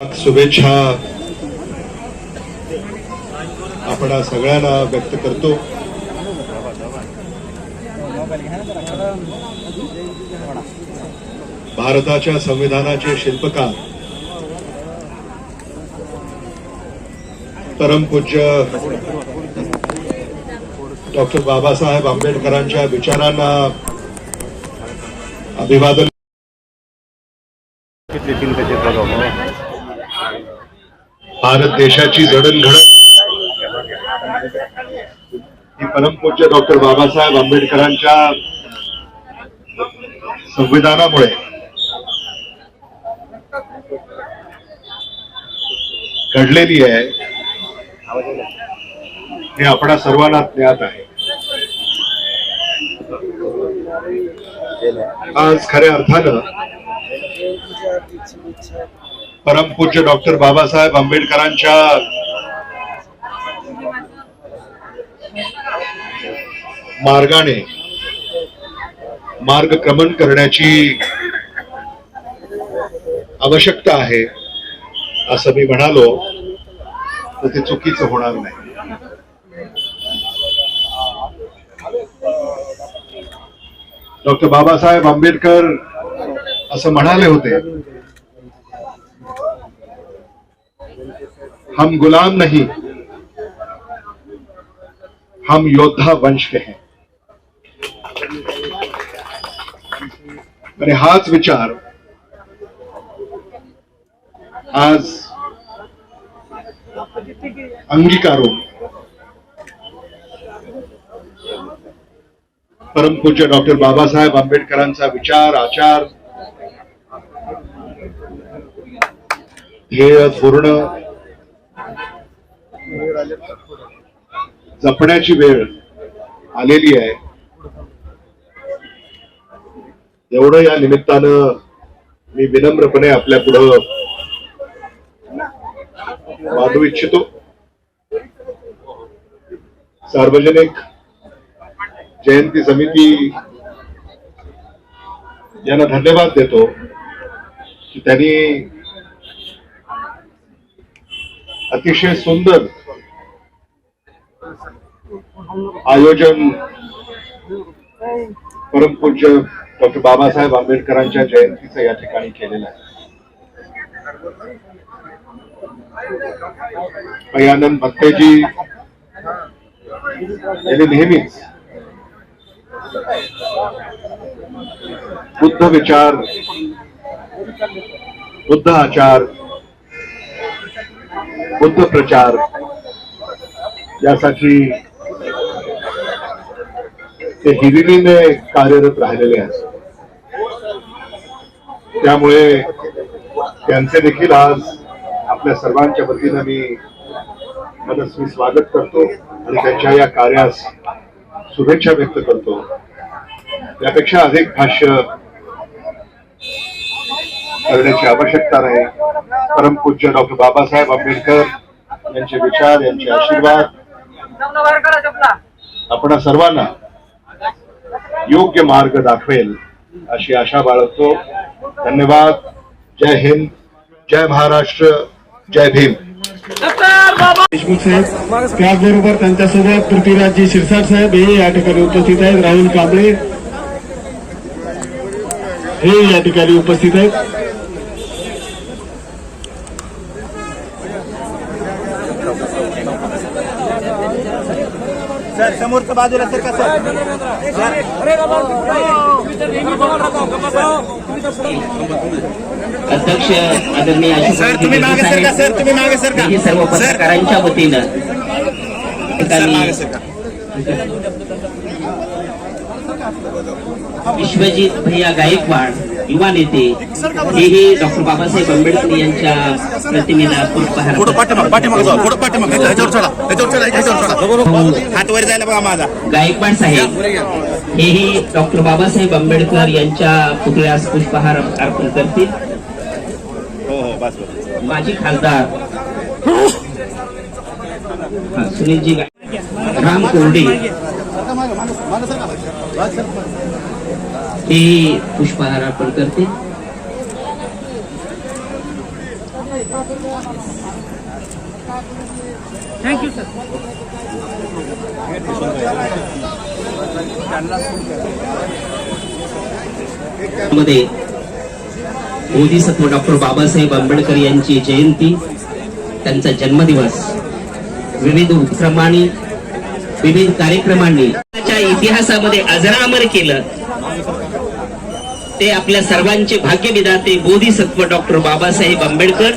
शुभेच्छा. आपण सगळ्यांना व्यक्त करतो. भारताच्या संविधानाचे शिल्पकार परमपूज्य डॉक्टर बाबासाहेब आंबेडकरांच्या विचारांना अभिवादन. भारत देशाची जडणघडण ही परमपूज्य डॉक्टर बाबासाहेब आंबेडकरांच्या संविधानामुळे. घडलेली आहे. हे आपणा सर्वांना ज्ञात आहे. आज खऱ्या अर्थानं परमपूज्य डॉक्टर बाबासाहेब आंबेडकरांच्या मार्गाने मार्गक्रमण करण्याची आवश्यकता आहे असं मी म्हणालो तर ते चुकीचं होणार नाही. डॉक्टर बाबासाहेब आंबेडकर असं म्हणाले होते हम गुलाम नहीं। हम योद्धा वंश के हैं। आणि हाच विचार। आज अंगीकारों परम पूज्य डॉक्टर बाबा साहेब आंबेडकरांचा विचार, आचार। ध्येय, पूर्ण। जपण्याची वेळ आलेली आहे. एवढं या निमित्तानं मी विनम्रपणे आपल्या पुढं मांडू इच्छितो. सार्वजनिक जयंती समिती यांना धन्यवाद देतो की त्यांनी अतिशय सुंदर आयोजन परमपूज्य डॉक्टर बाबासाहेब आंबेडकरांच्या जयंतीचं या ठिकाणी केलेलं आहे. भयानंद भत्तेजी यांनी नेहमीच बुद्ध विचार बुद्ध आचार बुद्ध प्रचार यासाठी ते हिरिरीने कार्यरत राहिलेले आहेत. त्यामुळे त्यांचे देखील आज आपल्या सर्वांच्या वतीनं मी मनस्वी स्वागत करतो आणि त्यांच्या या कार्यास शुभेच्छा व्यक्त करतो. यापेक्षा अधिक भाष्य करण्याची आवश्यकता नाही. परमपूज्य डॉक्टर बाबासाहेब आंबेडकर यांचे विचार यांचे आशीर्वाद. आपण सर्वांना योग्य मार्ग दाखवेल अशी आशा बाळगतो. धन्यवाद. जय हिंद. जय महाराष्ट्र. जय भीम. देशमुख साहेब त्याचबरोबर त्यांच्यासोबत. पृथ्वीराजजी शिरसाट साहेब हे या ठिकाणी उपस्थित आहेत. राहुल कांबळे हे या ठिकाणी उपस्थित आहेत. सर समोरच्या बाजूला सर का सर अध्यक्ष आदरणीय सर तुम्ही मागे सर का सर तुम्ही मागे सर का मी सर्व सर. पत्रकारांच्या वतीनं सर ठिकाणी मागे सर का विश्वजित भैया गायकवाड युवा नेते हेही डॉक्टर बाबासाहेब आंबेडकर यांच्या प्रतिमेला पुष्पहार माझा. गायकवाड साहेब हेही डॉक्टर बाबासाहेब आंबेडकर यांच्या पुतळ्यास पुष्पहार अर्पण करतील. हो हो माजी खासदार. हा, सुनीलजी राम कोरडे हे पुष्पहार अर्पण करतील मध्ये बोधिसत्व डॉक्टर बाबासाहेब आंबेडकर यांची जयंती त्यांचा जन्मदिवस. विविध उपक्रमांनी विविध कार्यक्रमांनी इतिहासामध्ये अजरामर केलं. ते आपल्या सर्वांचे भाग्यविधाते बोधिसत्व डॉक्टर बाबासाहेब आंबेडकर